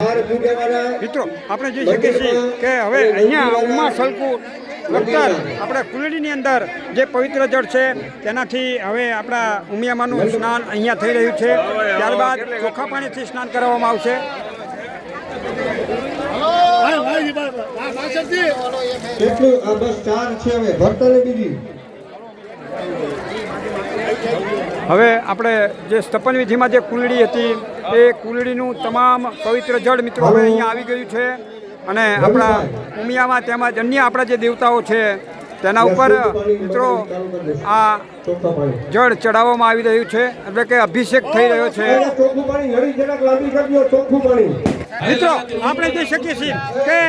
મિત્રો આપણે જોઈ શકીએ છીએ કે હવે અહીંયા ઉમા સલકુ વખતર આપણે કુલડીની અંદર જે પવિત્ર જળ છે તેનાથી હવે આપણા ઉમિયામાનું સ્નાન અહીંયા થઈ રહ્યું છે. ત્યારબાદ ચોખ્ખા પાણીથી સ્નાન કરાવવામાં આવશે. હવે? આપણે જે સ્તપન વિધિમાં જે કુલડી હતી એ કુલડીનું તમામ પવિત્ર જળ મિત્રો હવે અહીંયા આવી ગયું છે. અને આપણા ઉમિયામાં તેમજ અન્ય આપણા જે દેવતાઓ છે તેના ઉપર મિત્રો આ જળ ચડાવવામાં આવી રહ્યું છે. એટલે કે અભિષેક થઈ રહ્યો છે. મિત્રો આપણે જોઈ શકીએ છીએ કે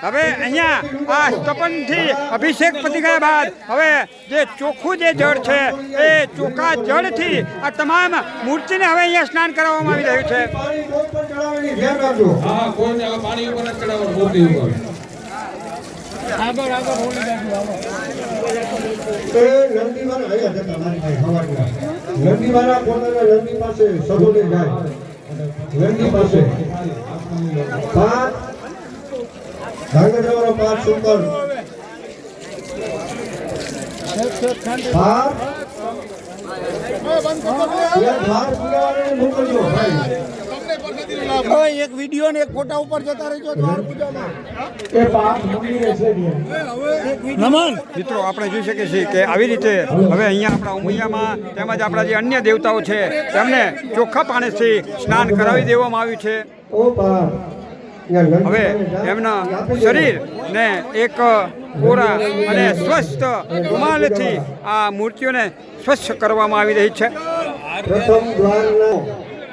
હવે અહીંયા આ સ્તપનથી અભિષેક પતી ગયા બાદ હવે જે ચોખ્ખું જે જળ છે એ ચોખ્ખા જળથી આ તમામ મૂર્તિને હવે અહીંયા સ્નાન કરાવવામાં આવી રહ્યું છે. પાસે. ધાંગધ્રાવાળો પાંચ મોકલજો ભાઈ એક વીડિયો ને એક ફોટા ઉપર જતા રહેજો દ્વાર પૂજામાં. એ પાંચ મંદિરે છે નમન! મિત્રો આપણે જોઈ શકીએ છીએ કે આવી રીતે હવે અહીંયા આપણા ઉમૈયામાં તેમજ આપણા જે અન્ય દેવતાઓ છે તેમને ચોખ્ખા પાણીથી સ્નાન કરાવી દેવામાં આવ્યું છે. હવે એમના શરીર ને એક કોરા અને સ્વસ્થ રૂમાલથી આ મૂર્તિઓને સ્વચ્છ કરવામાં આવી રહી છે.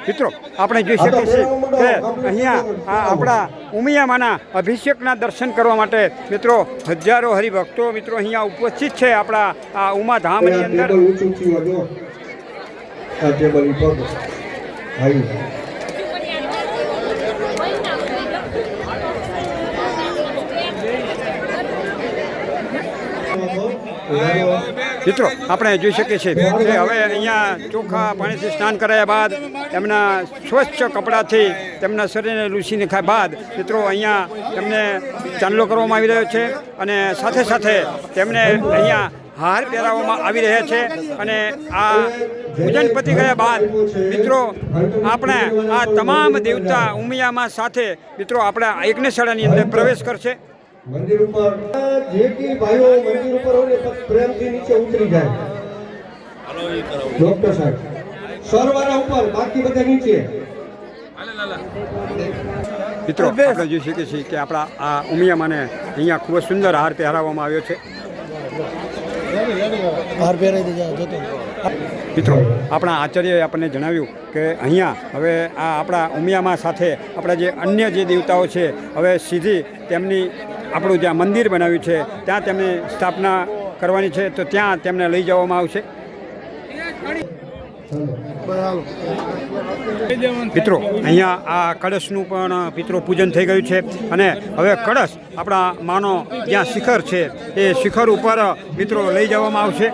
મિત્રો, આપણે જોઈ શકીએ છીએ કે અહીંયા આ આપણા ઉમિયામાના અભિષેકના દર્શન કરવા માટે મિત્રો હજારો હરિભક્તો મિત્રો અહીંયા ઉપસ્થિત છે આપણા આ ઉમાધામની અંદર ટેબલ ઊંચું થયું જો આ ટેબલ ઉપર આવી મિત્રો, આપણે જોઈ શકીએ છીએ હવે અહીંયા ચોખ્ખા પાણીથી સ્નાન કરાયા બાદ એમના સ્વચ્છ કપડાથી તેમના શરીરને લૂસી નાખ્યા બાદ મિત્રો, અહીંયા તેમને ચાંદલો કરવામાં આવી રહ્યો છે અને સાથે સાથે તેમને અહીંયા હાર પહેરાવવામાં આવી રહ્યા છે અને આ પૂજન પતી ગયા બાદ મિત્રો, આપણે આ તમામ દેવતા ઉમિયામાં સાથે મિત્રો, આપણા યજ્ઞશાળાની અંદર પ્રવેશ કરશે. મંદિર ઉપર જે કી ભાઈઓ મંદિર ઉપર હોય ને પ્રેમથી નીચે ઉતરી જાય. ડોક્ટર સાહેબ સરવાળા ઉપર બાકી બધા નીચે. મિત્રો આપણે જોઈ શકીએ છીએ કે આપણા આ ઉમિયામાને અહીંયા ખૂબ જ સુંદર હાર પહેરાવવામાં આવ્યો છે. પહેરાઈ મિત્રો આપણા આચાર્યએ આપણને જણાવ્યું કે અહીંયા હવે આ આપણા ઉમિયામાં સાથે આપણા જે અન્ય જે દેવતાઓ છે હવે સીધી તેમની આપણું જ્યાં મંદિર બનાવ્યું છે, ત્યાં તેમની સ્થાપના કરવાની છે, તો ત્યાં તેમને લઈ જવામાં આવશે. મિત્રો, અહીંયા આ કળશનું પણ પિત્રો પૂજન થઈ ગયું છે, અને હવે કળશ આપણા માનો જ્યાં શિખર છે, એ શિખર ઉપર મિત્રો લઈ જવામાં આવશે.